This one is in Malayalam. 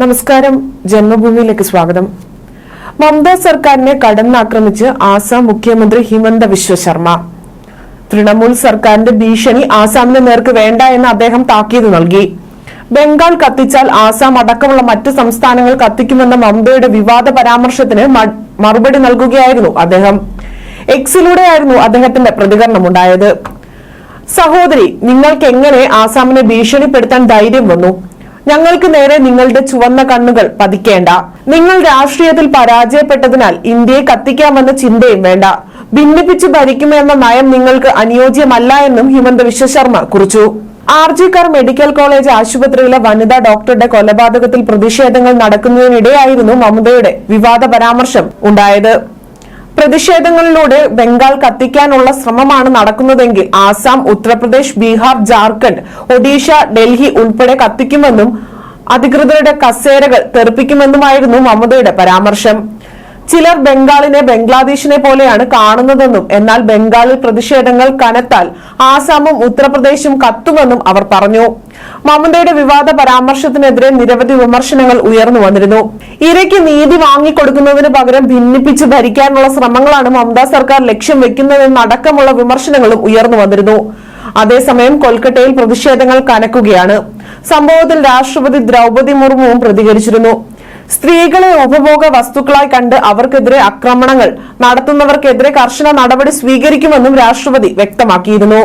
നമസ്കാരം. ജന്മഭൂമിയിലേക്ക് സ്വാഗതം. മമത സർക്കാരിനെ കടന്നാക്രമിച്ച് ആസാം മുഖ്യമന്ത്രി ഹിമന്ത വിശ്വശർമ്മ തൃണമൂൽ സർക്കാരിന്റെ ഭീഷണി ആസാമിന് നേർക്ക് വേണ്ട എന്ന് അദ്ദേഹം താക്കീത് നൽകി. ബംഗാൾ കത്തിച്ചാൽ ആസാം അടക്കമുള്ള മറ്റ് സംസ്ഥാനങ്ങൾ കത്തിക്കുമെന്ന മമതയുടെ വിവാദ പരാമർശത്തിന് മറുപടി നൽകുകയായിരുന്നു അദ്ദേഹം. എക്സിലൂടെയായിരുന്നു അദ്ദേഹത്തിന്റെ പ്രതികരണമുണ്ടായത്. സഹോദരി നിങ്ങൾക്ക് എങ്ങനെ ആസാമിനെ ഭീഷണിപ്പെടുത്താൻ ധൈര്യം വന്നു? ഞങ്ങൾക്ക് നേരെ നിങ്ങളുടെ ചുവന്ന കണ്ണുകൾ പതിക്കേണ്ട. നിങ്ങൾ രാഷ്ട്രീയത്തിൽ പരാജയപ്പെട്ടതിനാൽ ഇന്ത്യയെ കത്തിക്കാമെന്ന ചിന്തയും വേണ്ട. ഭിന്നിപ്പിച്ച് ഭരിക്കുമെന്ന നയം നിങ്ങൾക്ക് അനുയോജ്യമല്ല എന്നും ഹിമന്ത വിശ്വശർമ്മ കുറിച്ചു. ആർ ജി മെഡിക്കൽ കോളേജ് ആശുപത്രിയിലെ വനിതാ ഡോക്ടറുടെ കൊലപാതകത്തിൽ പ്രതിഷേധങ്ങൾ നടക്കുന്നതിനിടെയായിരുന്നു മമതയുടെ വിവാദ പരാമർശം ഉണ്ടായത്. പ്രതിഷേധങ്ങളിലൂടെ ബംഗാൾ കത്തിക്കാനുള്ള ശ്രമമാണ് നടക്കുന്നതെങ്കിൽ ആസാം ഉത്തർപ്രദേശ് ബീഹാർ ജാർഖണ്ഡ് ഒഡീഷ ഡൽഹി ഉൾപ്പെടെ കത്തിക്കുമെന്നും അധികൃതരുടെ കസേരകൾ തെറിപ്പിക്കുമെന്നുമായിരുന്നു മമതയുടെ പരാമർശം. ചിലർ ബംഗാളിനെ ബംഗ്ലാദേശിനെ പോലെയാണ് കാണുന്നതെന്നും എന്നാൽ ബംഗാളിൽ പ്രതിഷേധങ്ങൾ കനത്താൽ ആസാമും ഉത്തർപ്രദേശും കത്തുമെന്നും അവർ പറഞ്ഞു. മമതയുടെ വിവാദ പരാമർശത്തിനെതിരെ നിരവധി വിമർശനങ്ങൾ ഉയർന്നു വന്നിരുന്നു. ഇരയ്ക്ക് നീതി വാങ്ങിക്കൊടുക്കുന്നതിന് പകരം ഭിന്നിപ്പിച്ച് ഭരിക്കാനുള്ള ശ്രമങ്ങളാണ് മമത സർക്കാർ ലക്ഷ്യം വെക്കുന്നതെന്നടക്കമുള്ള വിമർശനങ്ങളും ഉയർന്നു വന്നിരുന്നു. അതേസമയം കൊൽക്കത്തയിൽ പ്രതിഷേധങ്ങൾ കനക്കുകയാണ്. സംഭവത്തിൽ രാഷ്ട്രപതി ദ്രൗപതി മുർമുവും പ്രതികരിച്ചിരുന്നു. സ്ത്രീകളെ ഉപഭോഗ വസ്തുക്കളായി കണ്ട് അവർക്കെതിരെ ആക്രമണങ്ങൾ നടത്തുന്നവർക്കെതിരെ കർശന നടപടി സ്വീകരിക്കുമെന്നും രാഷ്ട്രപതി വ്യക്തമാക്കിയിരുന്നു.